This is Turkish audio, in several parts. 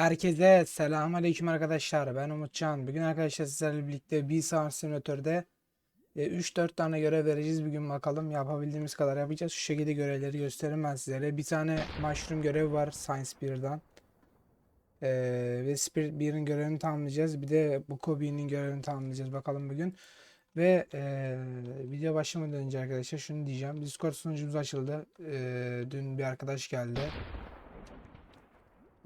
Herkese selamünaleyküm arkadaşlar. Ben Umutcan. Bugün arkadaşlar sizlerle birlikte bir saat simülatörde 3-4 tane görev vereceğiz. Bugün bakalım yapabildiğimiz kadar yapacağız. Şu şekilde görevleri göstereyim ben sizlere. Bir tane mushroom görevi var Science 1'dan. Ee, ve Spirit 1'in görevini tamamlayacağız. Bir de Buko 1'in görevini tamamlayacağız bakalım bugün. Ve ee, video başlamadan önce arkadaşlar şunu diyeceğim. Discord sunucumuz açıldı. Ee, dün bir arkadaş geldi.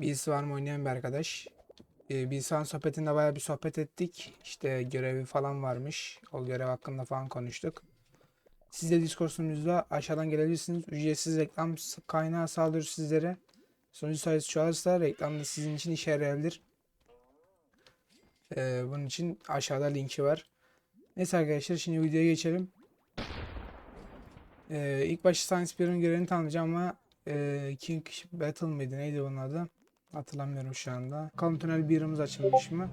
Birisi var mı oynayan bir arkadaş. Ee, Bilgisayar sohbetinde bayağı bir sohbet ettik. İşte görevi falan varmış. O görev hakkında falan konuştuk. Siz de Discord aşağıdan gelebilirsiniz. Ücretsiz reklam kaynağı sağlıyoruz sizlere. Sunucu sayısı çoğalırsa reklam da sizin için işe yarayabilir. Ee, bunun için aşağıda linki var. Neyse arkadaşlar şimdi videoya geçelim. Ee, ilk başta Science 1'in görevini tanıyacağım ama e, King Battle mıydı neydi onun adı? Hatırlamıyorum şu anda. Bakalım tünel birimiz açılmış mı?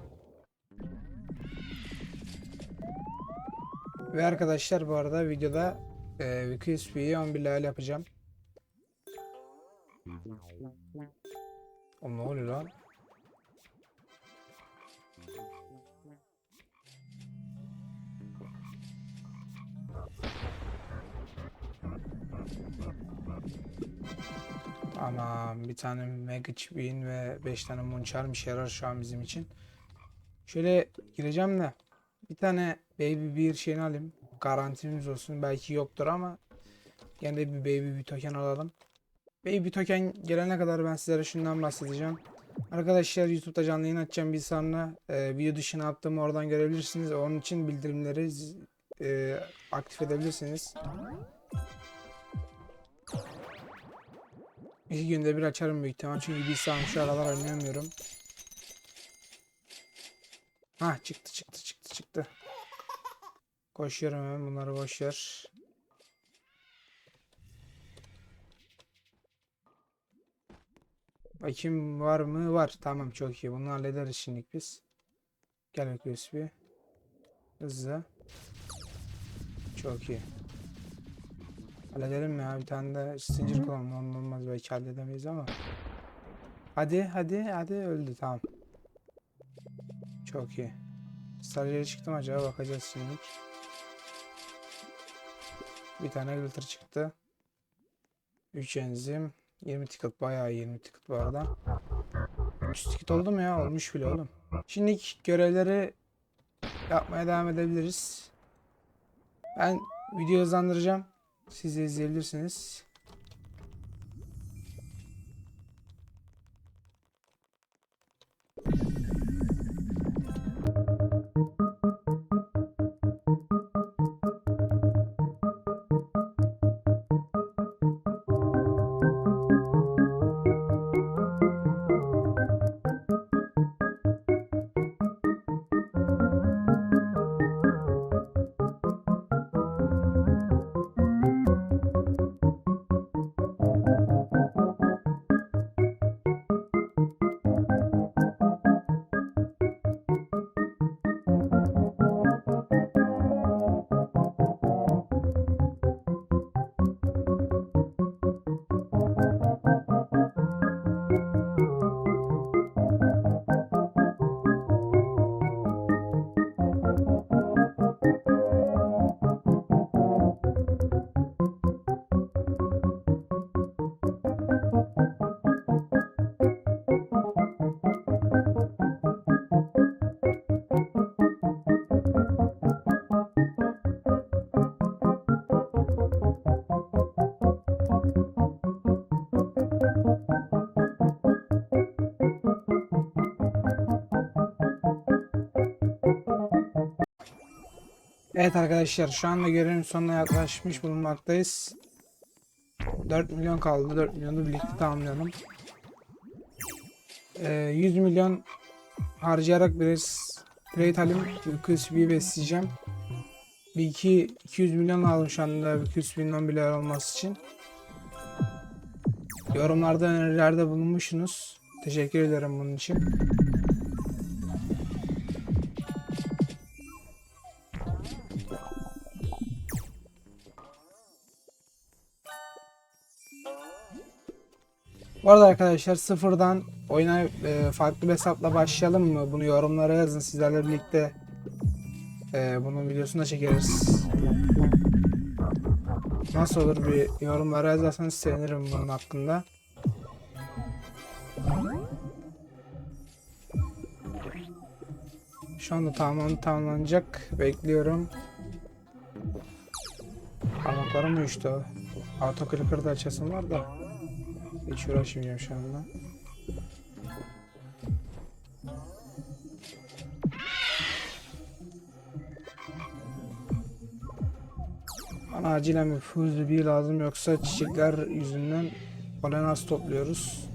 Ve arkadaşlar bu arada videoda e, QSP'yi 11 level yapacağım. Oğlum ne oluyor lan? Tamam bir tane Mega Bean ve 5 tane Munchar bir şey yarar şu an bizim için. Şöyle gireceğim de bir tane Baby bir şeyini alayım. Garantimiz olsun. Belki yoktur ama gene de bir Baby bir token alalım. Baby token gelene kadar ben sizlere şundan bahsedeceğim. Arkadaşlar YouTube'da canlı yayın açacağım bir sonra e, video dışına attığımı oradan görebilirsiniz. Onun için bildirimleri e, aktif edebilirsiniz. İki günde bir açarım büyük ihtimal çünkü bir saat şu aralar oynayamıyorum. Ha çıktı çıktı çıktı çıktı. Koşuyorum hemen bunları boş ver. Bakayım var mı? Var. Tamam çok iyi. Bunu hallederiz şimdilik biz. Gel bakayım USB. Hızlı. Çok iyi. Halledelim ya bir tane de zincir kullanalım Ondan olmaz belki halledemeyiz ama. Hadi hadi hadi öldü tamam. Çok iyi. Sarıya çıktım acaba bakacağız şimdilik. Bir tane glitter çıktı. 3 enzim. 20 ticket bayağı iyi 20 ticket bu arada. 3 ticket oldu mu ya? Olmuş bile oğlum. Şimdi görevleri yapmaya devam edebiliriz. Ben video hızlandıracağım. Siz de Evet arkadaşlar şu anda görevin sonuna yaklaşmış bulunmaktayız. 4 milyon kaldı. 4 milyonu birlikte tamamlayalım. Ee, 100 milyon harcayarak biraz trade alayım. QSB'yi besleyeceğim. Bir iki 200 milyon aldım şu anda QSB'nin bile olması için. Yorumlarda önerilerde bulunmuşsunuz. Teşekkür ederim bunun için. Bu arada arkadaşlar sıfırdan oyuna e, farklı bir hesapla başlayalım mı? Bunu yorumlara yazın sizlerle birlikte. E, bunun videosunu da çekeriz. Nasıl olur bir yorumlara yazarsanız sevinirim bunun hakkında. Şu anda tamam tamamlanacak. Bekliyorum. Parmaklarım uyuştu. Auto clicker da açasım var da. Hiç uğraşmayacağım şu anda. Bana acilen bir fuzzy bir lazım yoksa çiçekler yüzünden polen az topluyoruz.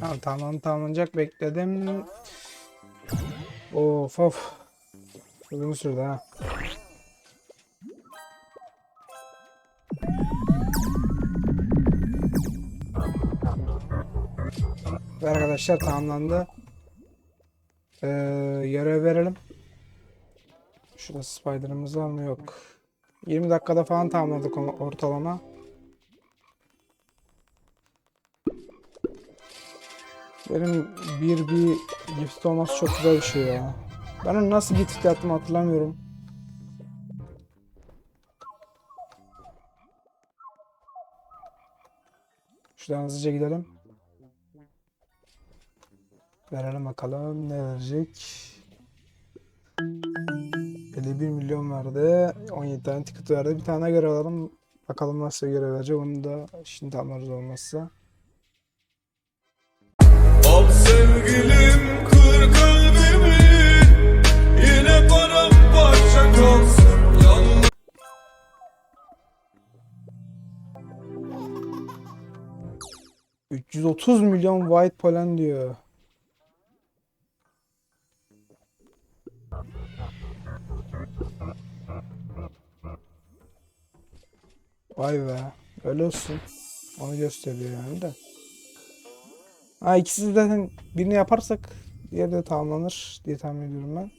Şu an tamam tamamlanacak bekledim. Of of. Uzun sürdü ha. Ve arkadaşlar tamamlandı. Ee, görev verelim. Şurada spider'ımız var mı? Yok. 20 dakikada falan tamamladık ortalama. Benim bir bir gift olması çok güzel bir şey ya. Ben onu nasıl gift yaptım hatırlamıyorum. Şuradan hızlıca gidelim. Verelim bakalım ne verecek. 51 milyon verdi. 17 tane ticket verdi. Bir tane görev alalım. Bakalım nasıl görev verecek. Onu da şimdi tamamlarız olmazsa. 330 milyon white pollen diyor. Vay be. Öyle olsun. Onu gösteriyor yani de. Ha ikisi zaten birini yaparsak diğeri de tamamlanır diye tahmin ediyorum ben.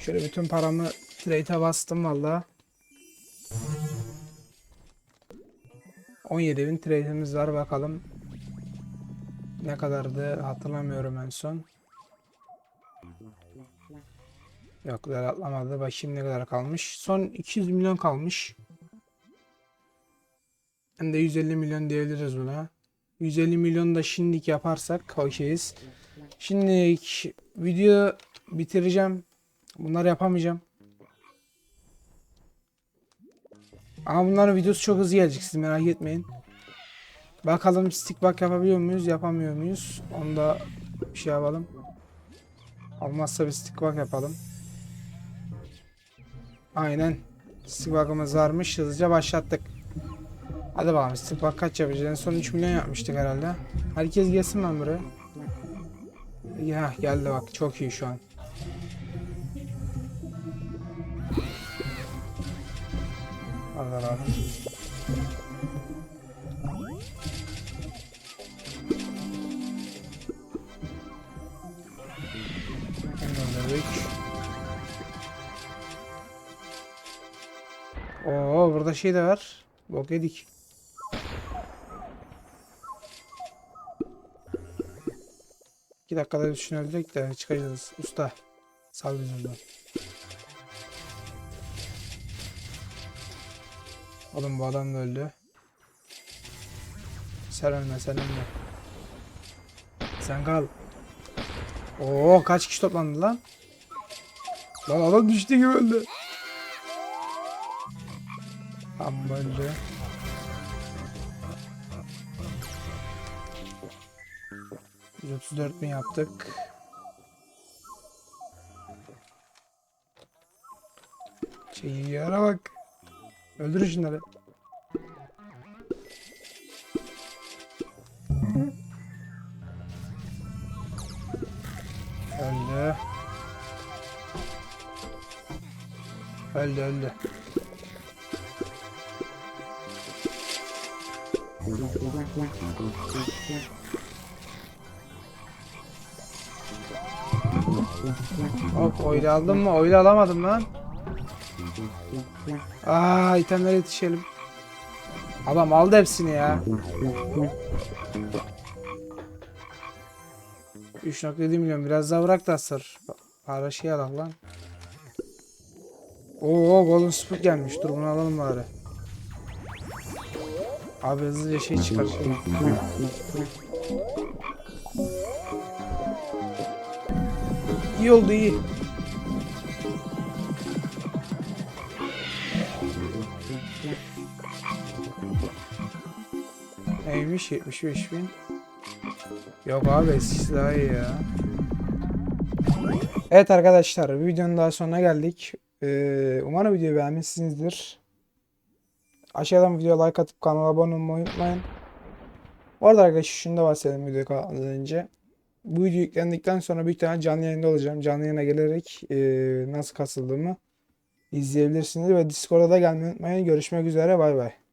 Şöyle bütün paramı trade'e bastım valla. 17.000 trade'imiz var bakalım. Ne kadardı hatırlamıyorum en son. Yok kadar atlamadı. Bakayım ne kadar kalmış. Son 200 milyon kalmış. Hem de 150 milyon diyebiliriz buna. 150 milyon da şimdilik yaparsak okeyiz. Şimdilik video bitireceğim. Bunları yapamayacağım. Ama bunların videosu çok hızlı gelecek siz merak etmeyin. Bakalım stick back yapabiliyor muyuz yapamıyor muyuz? Onu da bir şey yapalım. Olmazsa bir stick back yapalım. Aynen. Stick back'ımız varmış. Hızlıca başlattık. Hadi bakalım stick back kaç yapacağız? En son 3 milyon yapmıştık herhalde. Herkes gelsin ben buraya. Ya geldi bak çok iyi şu an. Allah. Gönderdik. Oo burada şey de var. Bok yedik. İki dakikada düşünüldük de çıkacağız. Usta. Sal bizi oradan. Oğlum bu adam da öldü. Sen ölme sen ölme. Sen kal. Oo kaç kişi toplandı lan? Lan adam düştü gibi öldü. Tam öldü. bin yaptık. Yara bak. Öldürün şunları. Öldü. Öldü öldü. Hop oyla aldım mı? Oyla alamadım lan. Aa itemlere yetişelim. Adam aldı hepsini ya. 3.7 milyon biraz daha bırak da sır. Para şey alak lan. Oo Golden Spur gelmiş. Dur bunu alalım bari. Abi hızlıca şey çıkar. Şey. İyi oldu iyi. Neymiş 75 bin. Yok abi eskisi daha iyi ya. Evet arkadaşlar bir videonun daha sonuna geldik. Ee, umarım videoyu beğenmişsinizdir. Aşağıdan videoya like atıp kanala abone olmayı unutmayın. Bu arada arkadaşlar şunu da bahsedelim videoya kalmadan önce. Bu video yüklendikten sonra büyük ihtimalle canlı yayında olacağım. Canlı yayına gelerek e, nasıl kasıldığımı izleyebilirsiniz ve Discord'a da gelmeyi unutmayın. Görüşmek üzere bay bay.